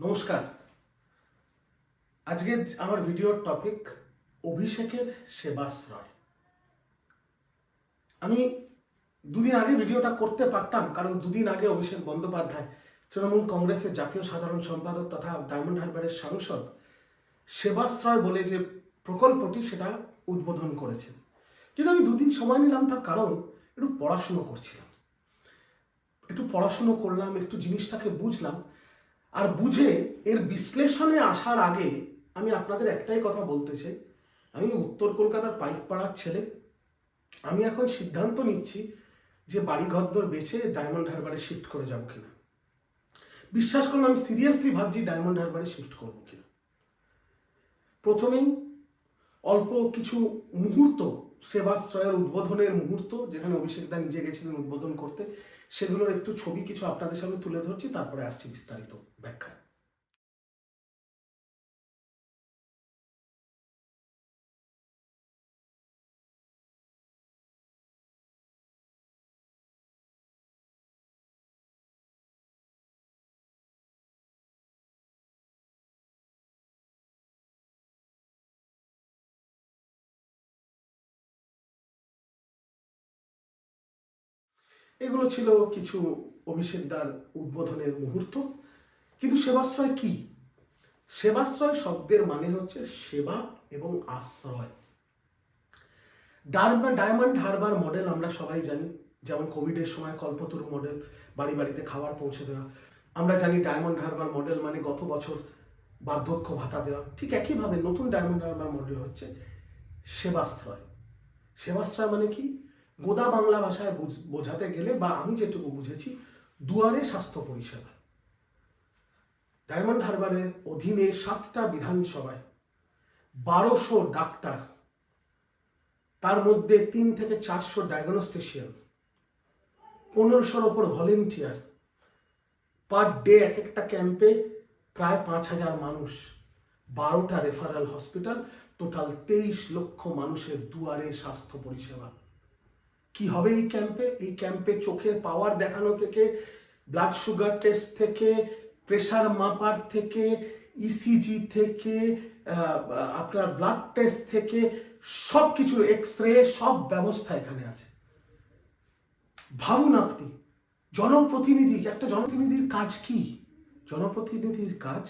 নমস্কার। আজকের আমার ভিডিওর টপিক অভিষেকের সেবাশ্রয়। আমি দুদিন আগে ভিডিওটা করতে পারতাম, কারণ দুদিন আগে অভিষেক বন্দ্যোপাধ্যায়, তৃণমূল কংগ্রেসের জাতীয় সাধারণ সম্পাদক তথা ডায়মন্ড হারবারের সাংসদ, সেবাশ্রয় বলে যে প্রকল্পটি সেটা উদ্বোধন করেছেন। কিন্তু আমি দুদিন সময় নিলাম, তার কারণ একটু পড়াশুনো করছিলাম। একটু পড়াশুনো করলাম, একটু জিনিসটাকে বুঝলাম আর বুঝে এর বিশ্লেষণে আসার আগে আমি আপনাদের একটাই কথা বলতে চাই। আমি উত্তর কলকাতার পাইকপাড়ার ছেলে। আমি এখন সিদ্ধান্ত নিচ্ছি যে বাড়ি ঘরদর বেছে ডায়মন্ড হারবারে শিফট করে যাব কিনা। বিশ্বাস করুন, আমি সিরিয়াসলি ভাবছি ডায়মন্ড হারবারে শিফট করব কিনা। প্রথমেই অল্প কিছু মুহূর্ত সেবাশ্রয়ের উদ্বোধনের মুহূর্ত, যেখানে অভিষেক দা নিজে গেছিলেন উদ্বোধন করতে, সেগুলোর একটু ছবি কিছু আপনাদের সামনে তুলে ধরছি, তারপরে আসছি বিস্তারিত ব্যাখ্যা এগুলো ছিল কিছু অভিষেকদার উদ্বোধনের মুহূর্ত। কিন্তু সেবাশ্রয় কি? সেবাশ্রয় শব্দের মানে হচ্ছে সেবা এবং আশ্রয়। ডারমা ডায়মন্ড হারবার মডেল আমরা সবাই জানি। যেমন কোভিডের সময় কল্পতরু মডেল, বাড়ি বাড়িতে খাবার পৌঁছে দেওয়া। আমরা জানি ডায়মন্ড হারবার মডেল মানে গত বছর বার্ধক্য ভাতা দেওয়া। ঠিক একইভাবে নতুন ডায়মন্ড হারবার মডেল হচ্ছে সেবাশ্রয়। সেবাশ্রয় মানে কি? গোদা বাংলা ভাষায় বুঝ- বোঝাতে গেলে বা আমি যেটুকু বুঝেছি, দুয়ারে স্বাস্থ্য পরিষেবা। ডায়মন্ড হারবারের অধীনে সাতটা বিধানসভায় বারোশো ডাক্তার, তার মধ্যে তিন থেকে চারশো ডায়াগনস্টিশিয়ান, পনেরোশোর ওপর ভলেন্টিয়ার। পার ডে এক একটা ক্যাম্পে প্রায় পাঁচ হাজার মানুষ, বারোটা রেফারেল হসপিটাল, টোটাল তেইশ লক্ষ মানুষের দুয়ারে স্বাস্থ্য পরিষেবা। কি হবে এই ক্যাম্পে এই ক্যাম্পে চোখের পাওয়ার দেখানো থেকে ব্লাড সুগার টেস্ট থেকে প্রেশার মাপার থেকে ইসিজি থেকে আপনার ব্লাড টেস্ট থেকে সব কিছু এক্স রে সব ব্যবস্থা এখানে আছে। ভাবুন আপনি, জনপ্রতিনিধি, একটা জনপ্রতিনিধির কাজ কি? জনপ্রতিনিধির কাজ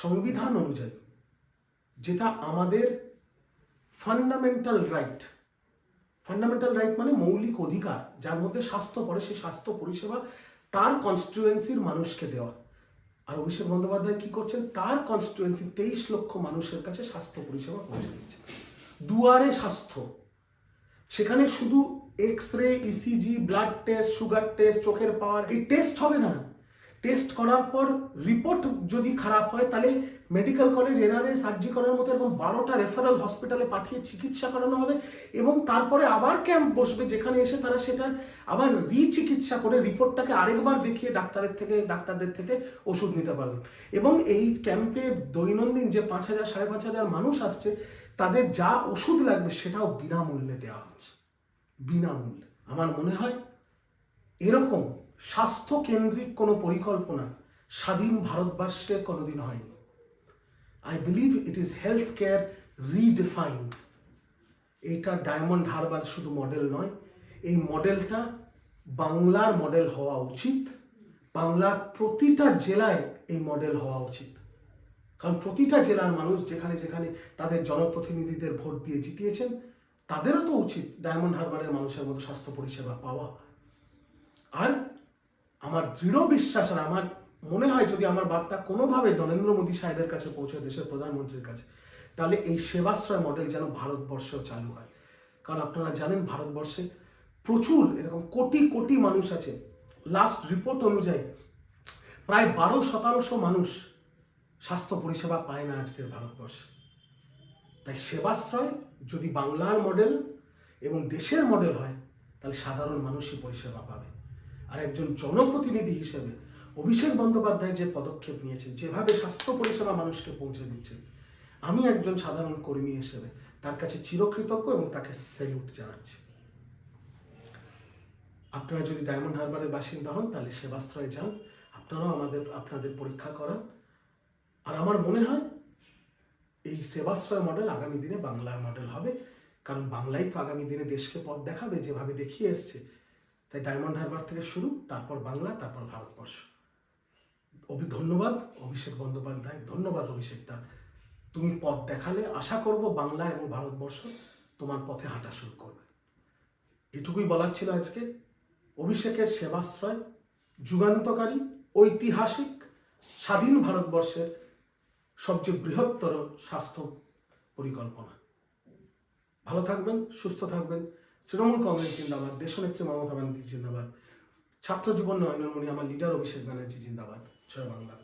সংবিধান অনুযায়ী, যেটা আমাদের ফান্ডামেন্টাল রাইট ফান্ডামেন্টাল রাইট মানে মৌলিক অধিকার, যার মধ্যে স্বাস্থ্য পড়ে, সেই স্বাস্থ্য পরিষেবা তার কনস্টিটুয়েন্সির মানুষকে দেওয়া। আর অভিষেক বন্দ্যোপাধ্যায় কি করছেন? তার কনস্টিটুয়েন্সি তেইশ লক্ষ মানুষের কাছে স্বাস্থ্য পরিষেবা পৌঁছে দিচ্ছে। দুয়ারে স্বাস্থ্য। সেখানে শুধু X ray ECG blood test sugar test চোখের পাওয়ার, এই টেস্ট হবে না। টেস্ট করার পর রিপোর্ট যদি খারাপ হয়, তাহলে মেডিকেল কলেজ এনআরএস আরজি করার মতো এরকম বারোটা রেফারেল হসপিটালে পাঠিয়ে চিকিৎসা করানো হবে এবং তারপরে আবার ক্যাম্প বসবে যেখানে এসে তারা সেটার আবার রিচিকিৎসা করে রিপোর্টটাকে আরেকবার দেখিয়ে ডাক্তারের থেকে, ডাক্তারদের থেকে ওষুধ নিতে পারবে। এবং এই ক্যাম্পে দৈনন্দিন যে পাঁচ হাজার, সাড়ে পাঁচ হাজার মানুষ আসছে, তাদের যা ওষুধ লাগবে সেটাও বিনামূল্যে দেওয়া হচ্ছে। বিনামূল্যে। আমার মনে হয় এরকম স্বাস্থ্য কেন্দ্রিক কোনো পরিকল্পনা স্বাধীন ভারতবর্ষের কোনোদিন হয়নি। I believe it is health care redefined এটা ডায়মন্ড হারবার শুধু মডেল নয়, এই মডেলটা বাংলার মডেল হওয়া উচিত। বাংলার প্রতিটা জেলায় এই মডেল হওয়া উচিত। কারণ প্রতিটা জেলার মানুষ যেখানে যেখানে তাদের জনপ্রতিনিধিদের ভোট দিয়ে জিতিয়েছেন, তাদেরও তো উচিত ডায়মন্ড হারবারের মানুষের মতো স্বাস্থ্য পরিষেবা পাওয়া। আর আমার দৃঢ় বিশ্বাস আর আমার মনে হয় যদি আমার বার্তা কোনোভাবে নরেন্দ্র মোদী সাহেবের কাছে পৌঁছে দেশের প্রধানমন্ত্রীর কাছে, তাহলে এই সেবাশ্রয় মডেল যেন ভারতবর্ষেও চালু হয়। কারণ আপনারা জানেন ভারতবর্ষে প্রচুর এরকম কোটি কোটি মানুষ আছে। লাস্ট রিপোর্ট অনুযায়ী প্রায় বারো শতাংশ মানুষ স্বাস্থ্য পরিষেবা পায় না আজকের ভারতবর্ষে। তাই সেবাশ্রয় যদি বাংলার মডেল এবং দেশের মডেল হয়, তাহলে সাধারণ মানুষই পরিষেবা পাবে। আর একজন জনপ্রতিনিধি হিসেবে অভিষেক বন্দ্যোপাধ্যায় যে পদক্ষেপ নিয়েছে যেভাবে স্বাস্থ্য পরিষেবা মানুষকে পৌঁছে দিচ্ছে, আমি একজন সাধারণ কর্মী হিসেবে তার কাছে চিরকৃতজ্ঞ এবং তাকে স্যালুট জানাচ্ছি। আপনারা যদি ডায়মন্ড হারবারের বাসিন্দা হন, তাহলে সেবাশ্রয়ে যান, আপনারাও আমাদের, আপনাদের পরীক্ষা করান। আর আমার মনে হয়, এই সেবাশ্রয় মডেল আগামী দিনে বাংলার মডেল হবে। কারণ বাংলাই তো আগামী দিনে দেশকে পথ দেখাবে, যেভাবে দেখিয়ে এসছে। তাই ডায়মন্ড হারবার থেকে শুরু, তারপর বাংলা, তারপর ভারতবর্ষ। অভি ধন্যবাদ অভিষেক বন্দ্যোপাধ্যায়, ধন্যবাদ অভিষেক দা তুমি পথ দেখালে আশা করব বাংলা এবং ভারতবর্ষ তোমার পথে হাঁটা শুরু করবে। এটুকুই বলার ছিল আজকে। অভিষেকের সেবাশ্রয়, যুগান্তকারী, ঐতিহাসিক, স্বাধীন ভারতবর্ষের সবচেয়ে বৃহত্তর স্বাস্থ্য পরিকল্পনা। ভালো থাকবেন, সুস্থ থাকবেন। তৃণমূল কংগ্রেস জিন্দাবাদ, দেশনেত্রী মমতা ব্যানার্জি জিন্দাবাদ, ছাত্র জীবন নয়নমণি, আমার লিডার অভিষেক ব্যানার্জি জিন্দাবাদ, জয় বাংলা।